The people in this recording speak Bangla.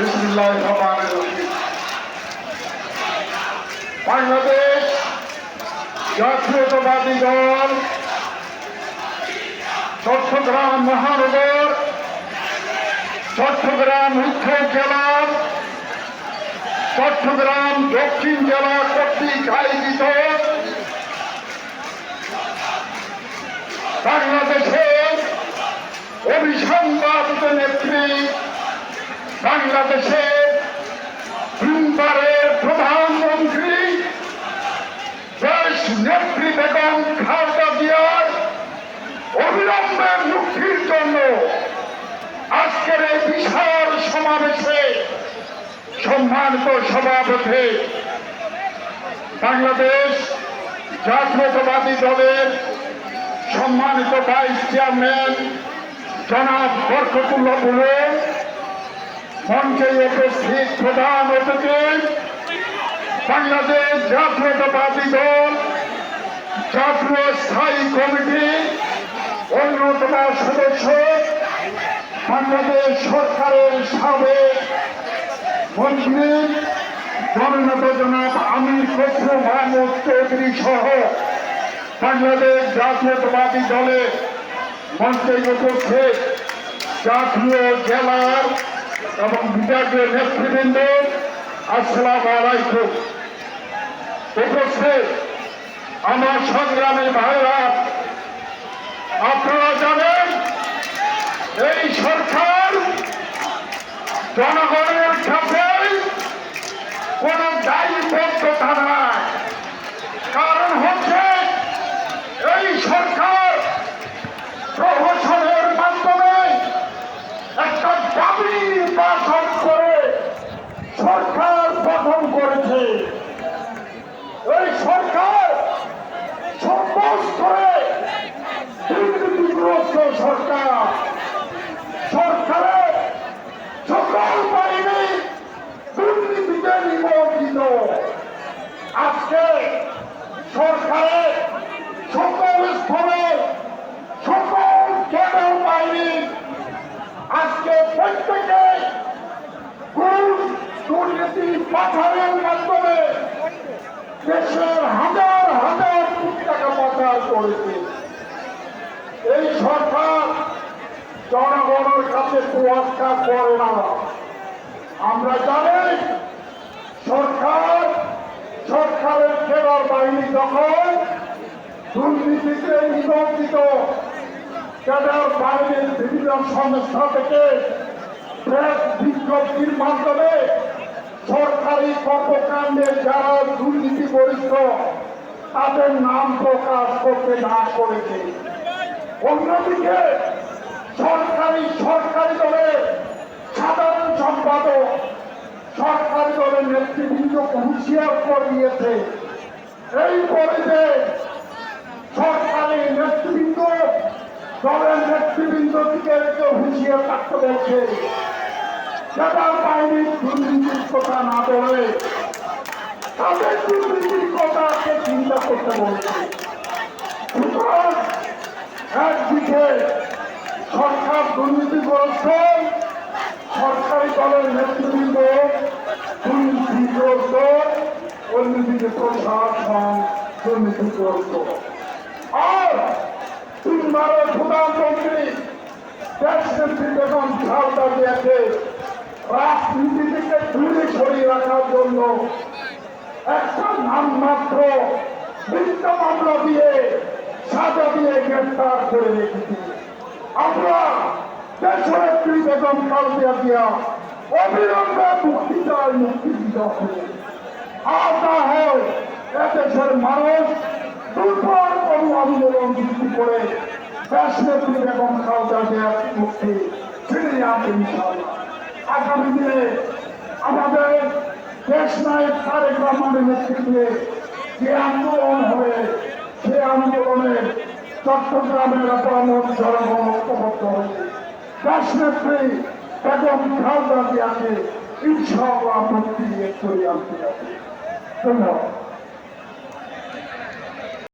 বিসমিল্লাহ রহমান রহিম। বাংলাদেশ জাতীয়তাবাদী দল, চট্টগ্রাম মহানগর, চট্টগ্রাম উত্তর জেলা, চট্টগ্রাম দক্ষিণ জেলা কর্তৃক আয়োজিত বাংলাদেশের অভিসংবাদিত নেত্রী বাংলাদেশের তিনবারের প্রধানমন্ত্রী, দেশ নেত্রী বেগম খালেদা জিয়ার অবিলম্বে মুক্তির জন্য আজকের এই বিশাল সমাবেশে সম্মানিত সভাপতি বাংলাদেশ জাতীয়তাবাদী দলের সম্মানিত ভাইস চেয়ারম্যান জনাব বরকতুল্লাহ বুড়ো মঞ্চে প্রধান অতিথি? বাংলাদেশ জাতীয়তাবাদী দল, জাতীয় স্থায়ী কমিটি, অন্যতম সদস্য, বাংলাদেশ সরকারের সাবেক মন্ত্রী জননেতা জনাব আমির খসরু মাহমুদ চৌধুরী সহ বাংলাদেশ জাতীয়তাবাদী দলের মঞ্চে উপস্থিত। জাতীয় জেলার এবং বিভাগীয় নেতৃবৃন্দ, আসসালাম উপস্থিত আমার সংগ্রামী ভাইরা, আপনারা জানেন এই সরকার জনগণের সাথে কোন দায়ী নাই কারণ হচ্ছে এই সরকার প্রহসনের মাধ্যমে একটা দাবি নির্বাচন করে সরকার গঠন করেছে এই সরকার সর্বস করে দুর্নীতিগ্রস্ত সরকার সরকারের সকল বাহিনী দুর্নীতিতে নিমজ্জিত আজকে সরকারের সকল স্থলে সকল কেন্দ্র বাহিনী আজকে প্রত্যেকে দুর্নীতি পাঠানোর মাধ্যমে দেশের হাজার হাজার কোটি টাকা পাচার করেছে। এই সরকার জনগণের কাছে তোয়াক্কা করে না। আমরা জানি সরকার সরকারের কেনার বাহিনী যখন দুর্নীতিতে নিবন্ধিত কেনার বাহিনীর বিভিন্ন সংস্থা থেকে প্রেস বিজ্ঞপ্তির মাধ্যমে সরকারি কর্মকাণ্ডে যারা দুর্নীতি বরিষ্ঠ তাদের নাম প্রকাশ করতে না করেছে। অন্যদিকে সরকারি সরকারি দলের সাধারণ সম্পাদক সরকারি দলের নেতৃবৃন্দকে হুঁশিয়ার করে দিয়েছে। এই পরিবেশ সরকারি নেতৃবৃন্দ, দলের নেতৃবৃন্দ থেকে একটু হুঁশিয়ার থাকতে বলছে সেটার বাহিনীর দুর্নীতির কথা না বলে তাদের দুর্নীতির কথাকে চিন্তা করতে বলছে। সুতরাং একদিকে সরকার দুর্নীতিগ্রস্ত সরকারি দলের নেতৃবৃন্দ দুর্নীতিগ্রস্ত অন্যদিকে প্রশাসন দুর্নীতিগ্রস্ত আর তিনবারের প্রধানমন্ত্রী দেশ নেত্রী বেগম খালদা জিয়াকে রাজনীতি থেকে দূরে সরিয়ে রাখার জন্য একটা নামমাত্র মিথ্যা মামলা দিয়ে সাজা দিয়ে গ্রেফতার করে রেখেছি আমরা দেশনেত্রী বেগম খালদা জিয়া অবিলম্বে মুক্তি চাই মুক্তি দিতে আর না হয়। এদেশের মানুষ দুর্বল আন্দোলন সৃষ্টি করে দেশনেত্রী বেগম খালদা জিয়ার মুক্তি ফিরিয়ে ইনশাআল্লাহ। আগামী দিনে আমাদের দেশ নায়ক তারেক রহমানের নেতৃত্বে যে আন্দোলন হবে, সে আন্দোলনে চট্টগ্রামের অপরাধ জনগণ ঐক্যবদ্ধ হয়েছে দেশ নেত্রী বেগম খালদা জিয়াকে ইনশাআল্লাহ দিয়ে চলে আনতে ধন্যবাদ।